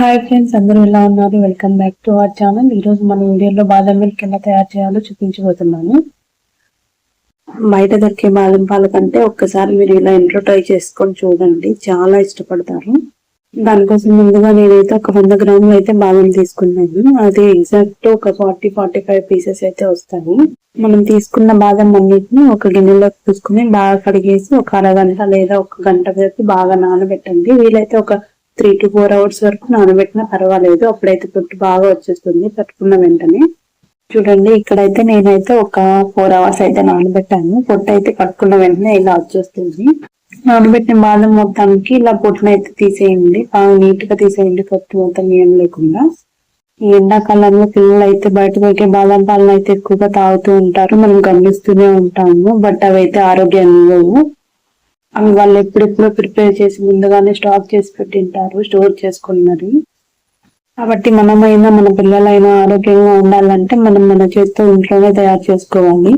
Hi friends అందరూ ఎలా ఉన్నారు? Welcome back to our channel ఈ రోజు మన వీడియోలో బాదం మిల్క్ ఎలా తయారు చేయాలో చూపించబోతున్నాను. బయట దొరికే బాదం పాల కంటే ఒక్కసారి మీరు ఇలా ఇంట్లో ట్రై చేసుకొని చూడండి. చాలా ఇష్టపడతారు. దానికోసం ముందుగా నేనైతే ఒక వంద గ్రాములు అయితే బాదం తీసుకున్నాను. అది ఎగ్జాక్ట్ ఒక ఫార్టీ ఫార్టీ ఫైవ్ పీసెస్ అయితే వస్తాయి. మనం తీసుకున్న బాదం అన్నిటిని ఒక గిన్నెలోకి తీసుకుని బాగా కడిగేసి ఒక అరగంట లేదా ఒక గంట వరకు బాగా నానబెట్టండి. వీలైతే ఒక త్రీ టు ఫోర్ అవర్స్ వరకు నానబెట్టినా పర్వాలేదు. అప్పుడైతే పొట్టు బాగా వచ్చేస్తుంది. పెట్టుకున్న వెంటనే. చూడండి ఇక్కడైతే నేనైతే ఒక ఫోర్ అవర్స్ అయితే నానబెట్టాను. పొట్టు అయితే కట్టుకున్న వెంటనే ఇలా వచ్చేస్తుంది. నానబెట్టిన బాదం మొత్తానికి ఇలా పొట్టును అయితే తీసేయండి. బాగా నీట్గా తీసేయండి. పొట్టు మొత్తం ఏం లేకుండా. ఈ ఎండాకాలంలో పిల్లలు అయితే బయట దొరికే బాదం పాలను అయితే ఎక్కువగా తాగుతూ ఉంటారు. మనం గమనిస్తూనే ఉంటాము. బట్ అవైతే ఆరోగ్యం లేవు. అవి వాళ్ళు ఎప్పుడెప్పుడో ప్రిపేర్ చేసి ముందుగానే స్టాక్ చేసి పెట్టింటారు స్టోర్ చేసుకున్నది. కాబట్టి మనమైనా మన పిల్లలైనా ఆరోగ్యంగా ఉండాలంటే మనం మన చేతితో ఇంట్లోనే తయారు చేసుకోవాలి.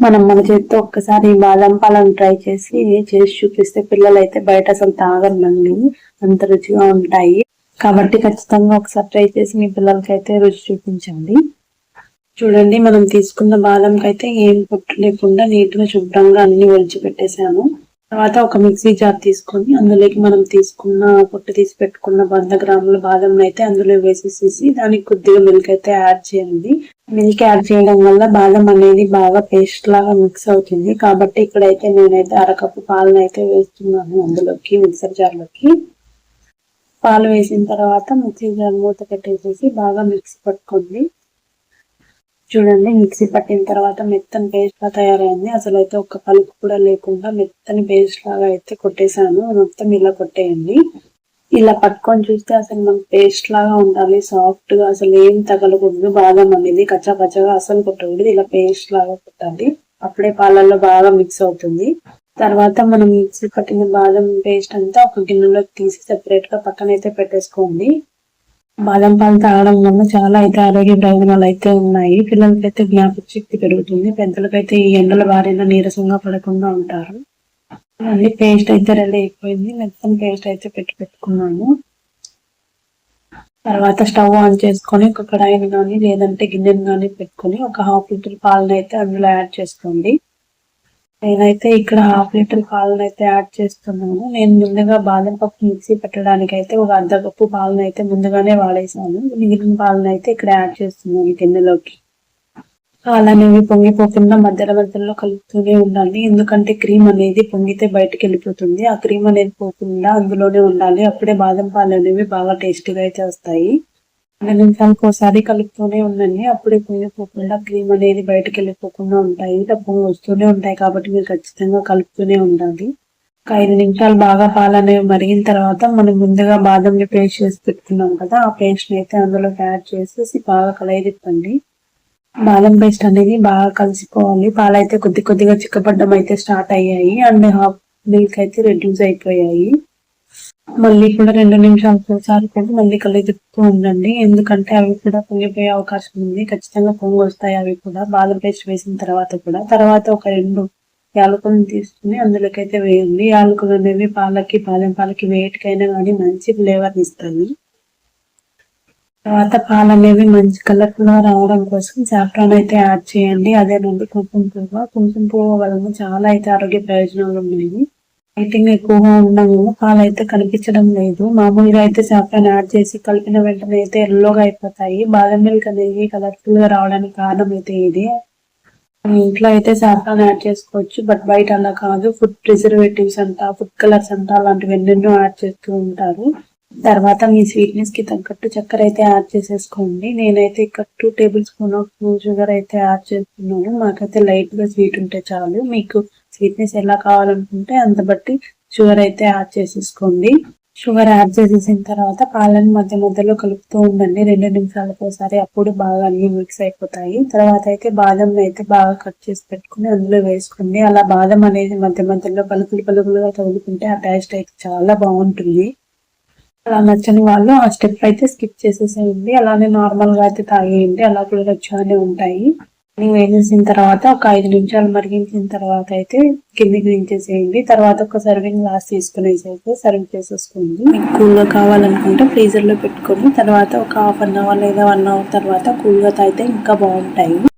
మనం మన చేతితో ఒక్కసారి బాదం పాలను ట్రై చేసి చేసి చూపిస్తే పిల్లలైతే బయట అసలు తాగరండి అంత రుచిగా ఉంటాయి. కాబట్టి ఖచ్చితంగా ఒకసారి ట్రై చేసి మీ పిల్లలకైతే రుచి చూపించండి. చూడండి మనం తీసుకున్న బాదంకి అయితే ఏం పొట్టు లేకుండా నీట్గా శుభ్రంగా అన్ని ఒలిచి పెట్టేశాను తర్వాత ఒక మిక్సీ జార్ తీసుకొని అందులోకి మనం తీసుకున్న పొట్టు తీసి పెట్టుకున్న వంద గ్రాముల బాదం అయితే అందులో వేసేసేసి దానికి కొద్దిగా మిల్క్ అయితే యాడ్ చేయండి. మిల్క్ యాడ్ చేయడం వల్ల బాదం అనేది బాగా పేస్ట్ లాగా మిక్స్ అవుతుంది. కాబట్టి ఇక్కడైతే నేనైతే అరకప్పు పాలను అయితే వేస్తున్నాను అందులోకి మిక్సర్ జార్లోకి పాలు వేసిన తర్వాత మిక్సీ జార్ మూత పెట్టేసేసి బాగా మిక్స్ పట్టుకోండి. చూడండి మిక్సీ పట్టిన తర్వాత మెత్తని పేస్ట్ లా తయారైంది. అసలు అయితే ఒక కలుపు కూడా లేకుండా మెత్తని పేస్ట్ లాగా అయితే కొట్టేశాను. మొత్తం ఇలా కొట్టేయండి. ఇలా పట్టుకొని చూస్తే అసలు మనకు పేస్ట్ లాగా ఉండాలి. సాఫ్ట్గా అసలు ఏం తగలకూడదు. బాదం అనేది కచ్చా పచ్చగా అసలు కొట్టకూడదు. ఇలా పేస్ట్ లాగా కొట్టాలి. అప్పుడే పాలల్లో బాగా మిక్స్ అవుతుంది. తర్వాత మనం మిక్సీ పట్టిన బాదం పేస్ట్ అంతా ఒక గిన్నెలోకి తీసి సెపరేట్గా పక్కన అయితే పెట్టేసుకోండి. బాదం పాలు తాగడం వల్ల చాలా అయితే ఆరోగ్య ప్రయోజనాలు అయితే ఉన్నాయి. పిల్లలకైతే జ్ఞాపక శక్తి పెరుగుతుంది. పెద్దలకైతే ఈ ఎండల బారిన నీరసంగా పడకుండా ఉంటారు. అన్ని పేస్ట్ అయితే రెడీ అయిపోయింది. మొత్తం పేస్ట్ అయితే పెట్టి పెట్టుకున్నాను. తర్వాత స్టవ్ ఆన్ చేసుకొని ఒక కడాయిని కానీ లేదంటే గిన్నెని కానీ పెట్టుకొని ఒక హాఫ్ లీటర్ పాలను అయితే అందులో యాడ్ చేసుకోండి. నేనైతే ఇక్కడ హాఫ్ లీటర్ పాలను అయితే యాడ్ చేస్తున్నాను. నేను ముందుగా బాదం పప్పు మిక్సీ పెట్టడానికి అయితే ఒక అర్ధ కప్పు పాలను అయితే ముందుగానే వాడేసాను మిగిలిన పాలను అయితే ఇక్కడ యాడ్ చేస్తున్నాను గిన్నెలోకి పాలనేవి పొంగిపోకుండా మధ్యలో మధ్యలో కలుపుతూనే ఉండాలి. ఎందుకంటే క్రీమ్ అనేది పొంగితే బయటకు వెళ్ళిపోతుంది. ఆ క్రీమ్ అనేది పోకుండా అందులోనే ఉండాలి. అప్పుడే బాదం పాలు అనేవి బాగా టేస్టీగా అయితే వస్తాయి. రెండు నిమిషాలకు ఒకసారి కలుపుతూనే ఉండండి. అప్పుడే పోయిపోకుండా క్రీమ్ అనేది బయటకు వెళ్ళిపోకుండా ఉంటాయి. డబ్బు వస్తూనే ఉంటాయి కాబట్టి మీరు ఖచ్చితంగా కలుపుతూనే ఉండాలి. ఒక ఐదు నిమిషాలు బాగా పాలు అనేవి మరిగిన తర్వాత మనం ముందుగా బాదంని పేస్ట్ చేసి పెట్టుకున్నాం కదా ఆ పేస్ట్ని అయితే అందులో యాడ్ చేసేసి బాగా కలయిదిప్పండి. బాదం పేస్ట్ అనేది బాగా కలిసిపోవాలి. పాలు అయితే కొద్ది కొద్దిగా చిక్కపడ్డం అయితే స్టార్ట్ అయ్యాయి. అండ్ హాఫ్ మిల్క్ అయితే రెడ్యూస్ అయిపోయాయి. మళ్ళీ కూడా రెండు నిమిషాలకు ఒకసారి కూడా మళ్ళీ కళ్ళు తిప్పుతూ ఉండండి. ఎందుకంటే అవి కూడా పొంగిపోయే అవకాశం ఉంది. ఖచ్చితంగా పొంగి వస్తాయి అవి కూడా. బాదం పేస్ట్ వేసిన తర్వాత కూడా. తర్వాత ఒక రెండు యాలకులను తీసుకుని అందులోకి అయితే వేయండి. యాలకులు అనేవి పాలకి పాలెం పాలకి వేటికైనా కానీ మంచి ఫ్లేవర్ ఇస్తాయి. తర్వాత పాలు అనేవి మంచి కలర్ఫుల్గా రావడం కోసం సాఫ్రాన్ అయితే యాడ్ చేయండి. అదే నుండి కుంకుమ పువ్వు కుంకుమ పువ్వు వలన చాలా అయితే ఆరోగ్య ప్రయోజనాలు ఉన్నాయి. లైటింగ్ ఎక్కువగా ఉండడం వల్ల పాలు అయితే కనిపించడం లేదు. మామూలుగా అయితే సాఫ్రాన్ యాడ్ చేసి కలిపిన వెంటనే అయితే ఎల్లోగా అయిపోతాయి. బాదం మిల్క్ అనేది కలర్ఫుల్గా రావడానికి కారణం అయితే ఇది. ఇంట్లో అయితే సాఫ్రాన్ యాడ్ చేసుకోవచ్చు బట్ బయట అలా కాదు. ఫుడ్ ప్రిజర్వేటివ్స్ అంట ఫుడ్ కలర్స్ అంట అలాంటివి ఎన్నెన్నో యాడ్ చేస్తూ ఉంటారు. తర్వాత మీ స్వీట్నెస్కి తగ్గట్టు చక్కెర అయితే యాడ్ చేసేసుకోండి. నేనైతే ఇక్కడ two tablespoon of sugar అయితే యాడ్ చేస్తున్నాను. మాకైతే లైట్గా స్వీట్ ఉంటే చాలు. మీకు స్వీట్నెస్ ఎలా కావాలనుకుంటే అంత బట్టి షుగర్ అయితే యాడ్ చేసేసుకోండి. షుగర్ యాడ్ చేసేసిన తర్వాత పాలను మధ్య మధ్యలో కలుపుతూ ఉండండి. రెండు నిమిషాలకు ఒకసారి అప్పుడు బాగా అన్ని మిక్స్ అయిపోతాయి. తర్వాత అయితే బాదం అయితే బాగా కట్ చేసి పెట్టుకుని అందులో వేసుకోండి. అలా బాదం అనేది మధ్య మధ్యలో పలుకులు పలుకులుగా తగులుకుంటే ఆ టేస్ట్ అయితే చాలా బాగుంటుంది. అలా నచ్చని వాళ్ళు ఆ స్టెప్ అయితే స్కిప్ చేసేసేయండి. అలానే నార్మల్గా అయితే తాగేయండి. అలా కూడా రుచిగానే ఉంటాయి. వేసేసిన తర్వాత ఒక ఐదు నిమిషాలు మరిగించిన తర్వాత అయితే కిందికి దించేసేయండి. తర్వాత ఒక సర్వింగ్ గ్లాస్ తీసుకునేసి అయితే సర్వ్ చేసేసుకోండి కూల్గా కూల్ కావాలనుకుంటే ఫ్రీజర్లో లో పెట్టుకొని తర్వాత ఒక హాఫ్ అన్ అవర్ లేదా వన్ అవర్ తర్వాత కూల్గా తాగితే ఇంకా బాగుంటాయి.